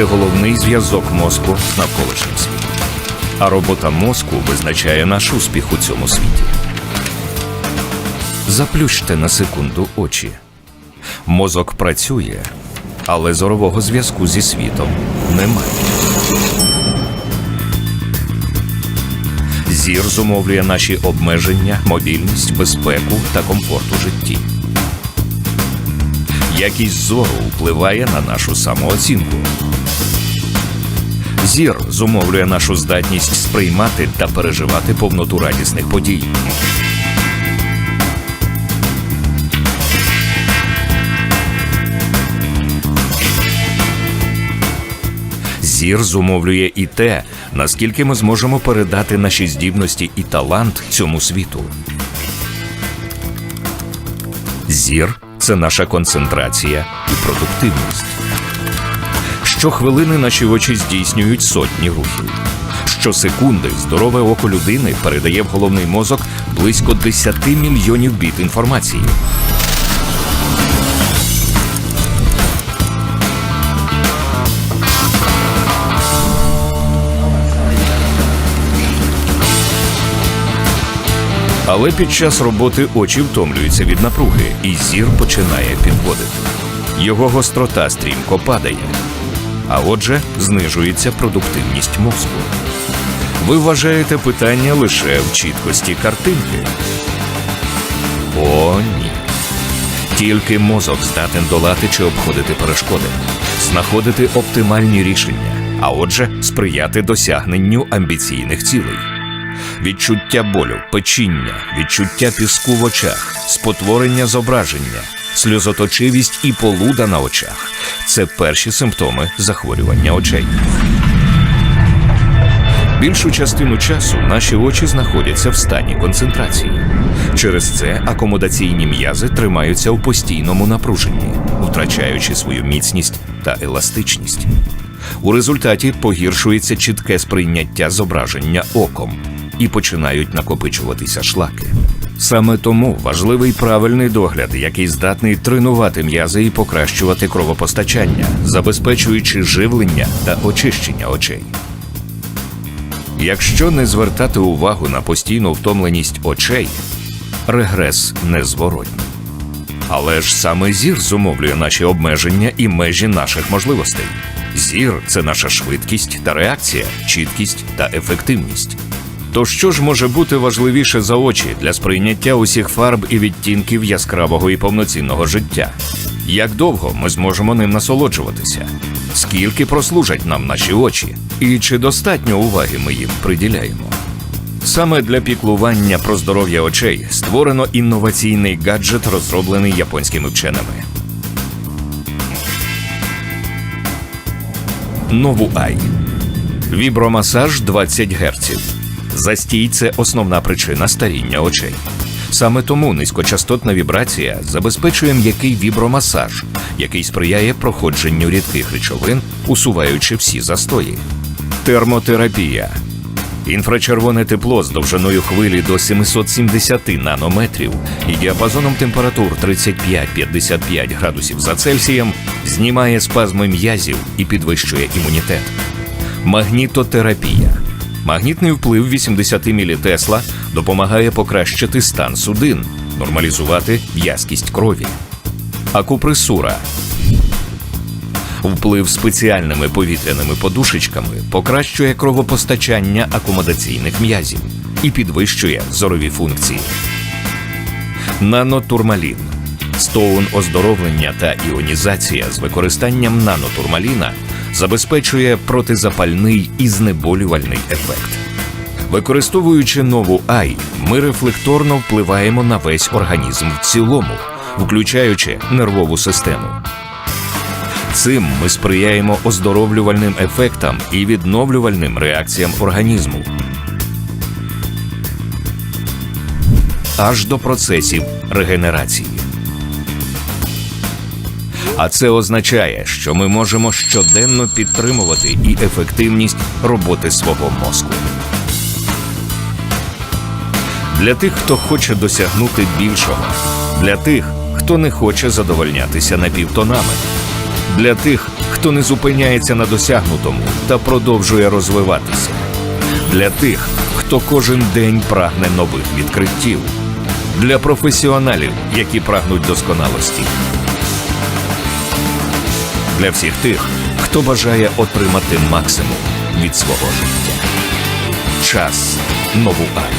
це головний зв'язок мозку з навколишнім світом. А робота мозку визначає наш успіх у цьому світі. Заплющте на секунду очі. Мозок працює, але зорового зв'язку зі світом немає. Зір зумовлює наші обмеження, мобільність, безпеку та комфорт у житті. Якість зору впливає на нашу самооцінку. Зір зумовлює нашу здатність сприймати та переживати повноту радісних подій. Зір зумовлює і те, наскільки ми зможемо передати наші здібності і талант цьому світу. Зір це наша концентрація і продуктивність. Щохвилини наші очі здійснюють сотні рухів. Щосекунди здорове око людини передає в головний мозок близько 10 мільйонів біт інформації. Але під час роботи очі втомлюються від напруги, і зір починає підводити. Його гострота стрімко падає, а отже, знижується продуктивність мозку. Ви вважаєте питання лише в чіткості картинки? О, ні. Тільки мозок здатен долати чи обходити перешкоди, знаходити оптимальні рішення, а отже, сприяти досягненню амбіційних цілей. Відчуття болю, печіння, відчуття піску в очах, спотворення зображення, сльозоточивість і полуда на очах це перші симптоми захворювання очей. Більшу частину часу наші очі знаходяться в стані концентрації. Через це акомодаційні м'язи тримаються у постійному напруженні, втрачаючи свою міцність та еластичність. У результаті погіршується чітке сприйняття зображення оком і починають накопичуватися шлаки. Саме тому важливий правильний догляд, який здатний тренувати м'язи і покращувати кровопостачання, забезпечуючи живлення та очищення очей. Якщо не звертати увагу на постійну втомленість очей, регрес незворотній. Але ж саме зір зумовлює наші обмеження і межі наших можливостей. Зір це наша швидкість та реакція, чіткість та ефективність. То що ж може бути важливіше за очі для сприйняття усіх фарб і відтінків яскравого і повноцінного життя? Як довго ми зможемо ним насолоджуватися? Скільки прослужать нам наші очі? І чи достатньо уваги ми їм приділяємо? Саме для піклування про здоров'я очей створено інноваційний гаджет, розроблений японськими вченими. Новуай. Вібромасаж 20 Гц. Застій це основна причина старіння очей. Саме тому низькочастотна вібрація забезпечує м'який вібромасаж, який сприяє проходженню рідких речовин, усуваючи всі застої. Термотерапія. Інфрачервоне тепло з довжиною хвилі до 770 нанометрів і діапазоном температур 35-55 градусів за Цельсієм знімає спазми м'язів і підвищує імунітет. Магнітотерапія. Магнітний вплив 80 мілітесла допомагає покращити стан судин, нормалізувати в'язкість крові. Акупресура. Вплив спеціальними повітряними подушечками покращує кровопостачання акомодаційних м'язів і підвищує зорові функції. Нанотурмалін. Стоун оздоровлення та іонізація з використанням нанотурмаліна забезпечує протизапальний і знеболювальний ефект. Використовуючи нову ай, ми рефлекторно впливаємо на весь організм в цілому, включаючи нервову систему. Цим ми сприяємо оздоровлювальним ефектам і відновлювальним реакціям організму. Аж до процесів регенерації. А це означає, що ми можемо щоденно підтримувати і ефективність роботи свого мозку. Для тих, хто хоче досягнути більшого, для тих, хто не хоче задовольнятися напівтонами, для тих, хто не зупиняється на досягнутому та продовжує розвиватися, для тих, хто кожен день прагне нових відкриттів, для професіоналів, які прагнуть досконалості, для всіх тих, хто бажає отримати максимум від свого життя. Час нову Ай.